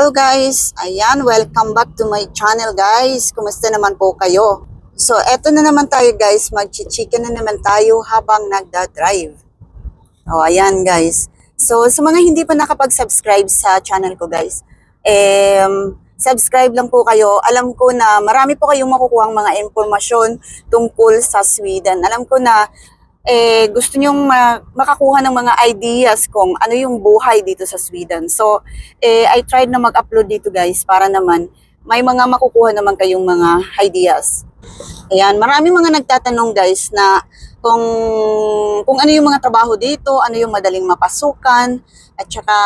Hello guys! Ayan, welcome back to my channel guys. Kumusta naman po kayo? So, eto na naman tayo guys. Mag-chichika na naman tayo habang nagda-drive. O, ayan guys. So, sa mga hindi pa nakapag-subscribe sa channel ko guys, um, subscribe lang po kayo. Alam ko na marami po kayong makukuhang mga impormasyon tungkol sa Sweden. Alam ko na eh, gusto nyong ma- makakuha ng mga ideas kung ano yung buhay dito sa Sweden. So, eh, I tried na mag-upload dito guys para naman may mga makukuha naman kayong mga ideas. Ayan, marami mga nagtatanong guys na kung kung ano yung mga trabaho dito, ano yung madaling mapasukan, at saka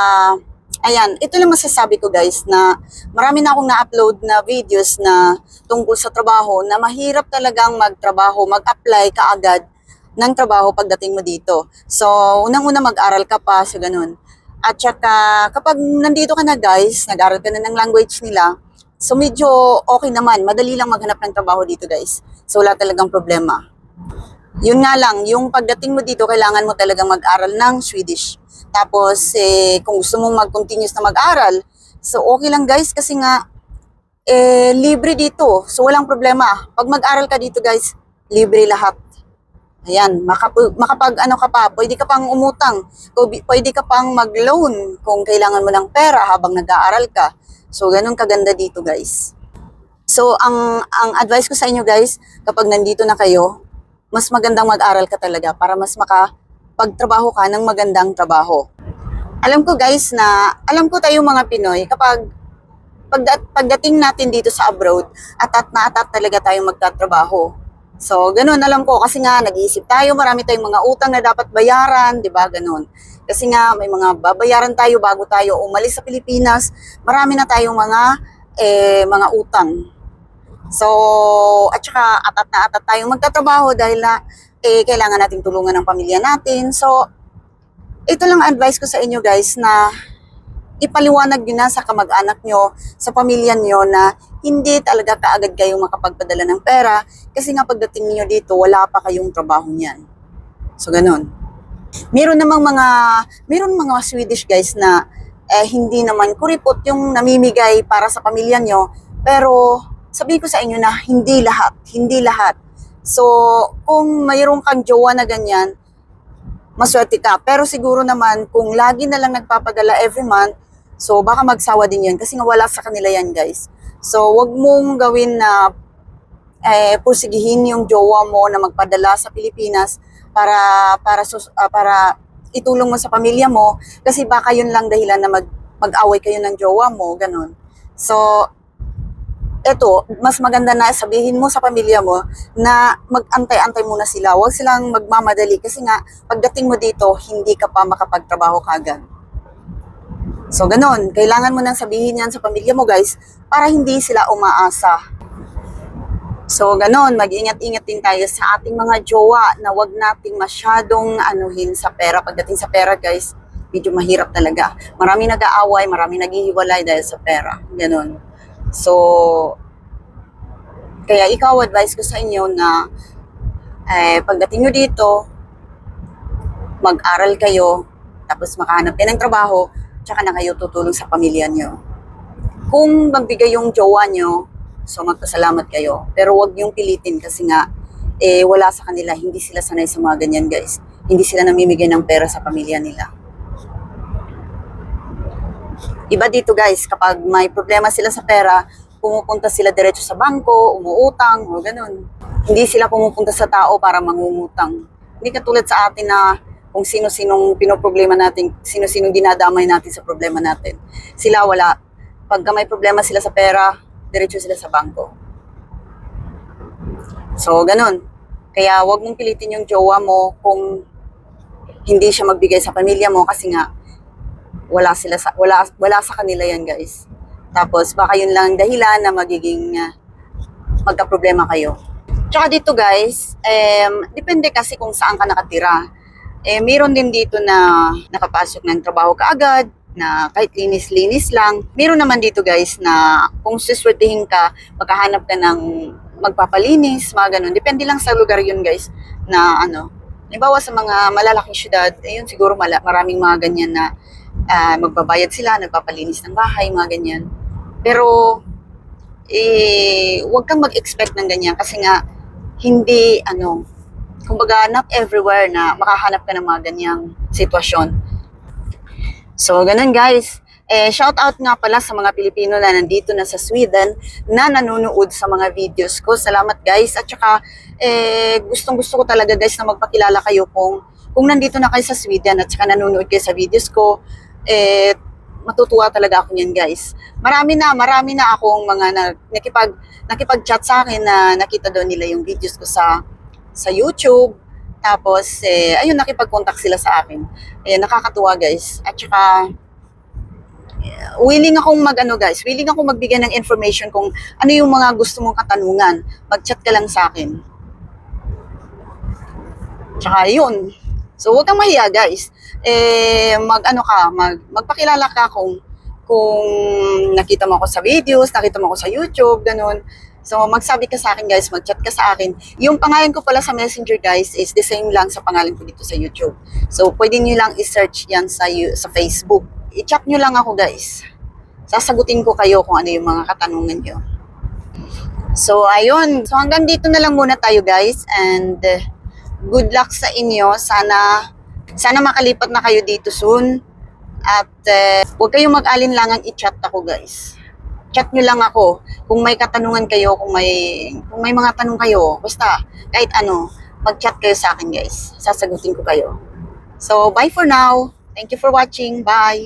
ayan, ito lang masasabi ko guys na marami na akong na-upload na videos na tungkol sa trabaho na mahirap talagang magtrabaho, mag-apply kaagad ng trabaho pagdating mo dito. So, unang-una mag-aral ka pa sa ganun. At saka, kapag nandito ka na guys, nag-aral ka na ng language nila, so medyo okay naman, madali lang maghanap ng trabaho dito guys. So, wala talagang problema. Yun nga lang, yung pagdating mo dito, kailangan mo talagang mag-aral ng Swedish. Tapos, eh, kung gusto mong mag-continuous na mag-aral, so okay lang guys, kasi nga, eh, libre dito. So, walang problema. Pag mag-aral ka dito guys, libre lahat. Ayan, makap- makapag ano ka pa, pwede ka pang umutang, pwede ka pang mag-loan kung kailangan mo ng pera habang nag-aaral ka. So, ganun kaganda dito, guys. So, ang ang advice ko sa inyo, guys, kapag nandito na kayo, mas magandang mag-aral ka talaga para mas makapagtrabaho ka ng magandang trabaho. Alam ko, guys, na alam ko tayo mga Pinoy, kapag pagdat, pagdating natin dito sa abroad, atat na atat talaga tayong magtatrabaho. So, ganun, alam ko, kasi nga, nag-iisip tayo, marami tayong mga utang na dapat bayaran, di ba, ganun. Kasi nga, may mga babayaran tayo bago tayo umalis sa Pilipinas, marami na tayong mga, eh, mga utang. So, at saka, atat na atat tayong magtatrabaho dahil na, eh, kailangan nating tulungan ng pamilya natin. So, ito lang advice ko sa inyo guys na ipaliwanag nyo na sa kamag-anak nyo, sa pamilya nyo na hindi talaga kaagad kayong makapagpadala ng pera kasi nga pagdating niyo dito, wala pa kayong trabaho niyan. So, ganun. Meron namang mga, meron mga Swedish guys na eh, hindi naman kuripot yung namimigay para sa pamilya nyo, pero sabihin ko sa inyo na hindi lahat, hindi lahat. So, kung mayroon kang jowa na ganyan, maswerte ka. Pero siguro naman, kung lagi na lang nagpapadala every month, so baka magsawa din yun kasi nga wala sa kanila yan guys. So, wag mong gawin na eh, pursigihin yung jowa mo na magpadala sa Pilipinas para para ah, para itulong mo sa pamilya mo kasi baka yun lang dahilan na mag mag-away kayo ng jowa mo, ganun. So, eto, mas maganda na sabihin mo sa pamilya mo na mag-antay-antay muna sila. Huwag silang magmamadali kasi nga pagdating mo dito, hindi ka pa makapagtrabaho kagad. So, ganun. Kailangan mo nang sabihin yan sa pamilya mo, guys, para hindi sila umaasa. So, ganun. Mag-ingat-ingat din tayo sa ating mga jowa na wag nating masyadong anuhin sa pera. Pagdating sa pera, guys, medyo mahirap talaga. Marami nag-aaway, marami naghihiwalay dahil sa pera. Ganun. So, kaya ikaw, advice ko sa inyo na eh, pagdating nyo dito, mag-aral kayo, tapos makahanap kayo ng trabaho, tsaka na kayo tutulong sa pamilya nyo. Kung magbigay yung jowa nyo, so magpasalamat kayo. Pero wag yung pilitin kasi nga, eh, wala sa kanila, hindi sila sanay sa mga ganyan guys. Hindi sila namimigay ng pera sa pamilya nila. Iba dito guys, kapag may problema sila sa pera, pumupunta sila diretso sa bangko, umuutang, o ganun. Hindi sila pumupunta sa tao para mangungutang. Hindi katulad sa atin na kung sino-sinong pinoproblema natin, sino-sinong dinadamay natin sa problema natin. Sila wala. Pagka may problema sila sa pera, diretso sila sa bangko. So, ganun. Kaya wag mong pilitin yung jowa mo kung hindi siya magbigay sa pamilya mo kasi nga wala sila sa wala wala sa kanila yan, guys. Tapos baka yun lang ang dahilan na magiging uh, magka-problema kayo. Tsaka dito guys, um, depende kasi kung saan ka nakatira. Eh, meron din dito na nakapasok ng trabaho kaagad, na kahit linis-linis lang. Meron naman dito guys na kung suswertihin ka, magkahanap ka ng magpapalinis, mga ganun. Depende lang sa lugar yun guys, na ano. Halimbawa sa mga malalaking syudad, ayun siguro mala, maraming mga ganyan na ah, magbabayad sila, nagpapalinis ng bahay, mga ganyan. Pero, eh, huwag kang mag-expect ng ganyan kasi nga, hindi, ano, kumbaga, not everywhere na makahanap ka ng mga ganyang sitwasyon. So, ganun guys. Eh, shout out nga pala sa mga Pilipino na nandito na sa Sweden na nanonood sa mga videos ko. Salamat guys. At saka, eh, gustong gusto ko talaga guys na magpakilala kayo kung, kung nandito na kayo sa Sweden at saka nanonood kayo sa videos ko. Eh, matutuwa talaga ako niyan guys. Marami na, marami na akong mga na, nakipag, nakipag-chat sa akin na nakita doon nila yung videos ko sa sa YouTube. Tapos, eh, ayun, nakipag-contact sila sa akin. Eh, nakakatuwa guys. At saka, willing akong mag ano guys, willing akong magbigay ng information kung ano yung mga gusto mong katanungan. Mag-chat ka lang sa akin. Tsaka yun. So, huwag kang mahiya guys. Eh, mag ano ka, mag, magpakilala ka kung kung nakita mo ako sa videos, nakita mo ako sa YouTube, ganun. So, magsabi ka sa akin guys, mag-chat ka sa akin. Yung pangalan ko pala sa Messenger guys is the same lang sa pangalan ko dito sa YouTube. So, pwede nyo lang i-search yan sa, sa Facebook. I-chat nyo lang ako guys. Sasagutin ko kayo kung ano yung mga katanungan nyo. So, ayun. So, hanggang dito na lang muna tayo guys. And uh, good luck sa inyo. Sana, sana makalipat na kayo dito soon. At uh, huwag kayong mag-alinlangang i-chat ako guys. Chat nyo lang ako kung may katanungan kayo, kung may kung may mga tanong kayo, basta kahit ano, mag-chat kayo sa akin guys. Sasagutin ko kayo. So, bye for now. Thank you for watching. Bye.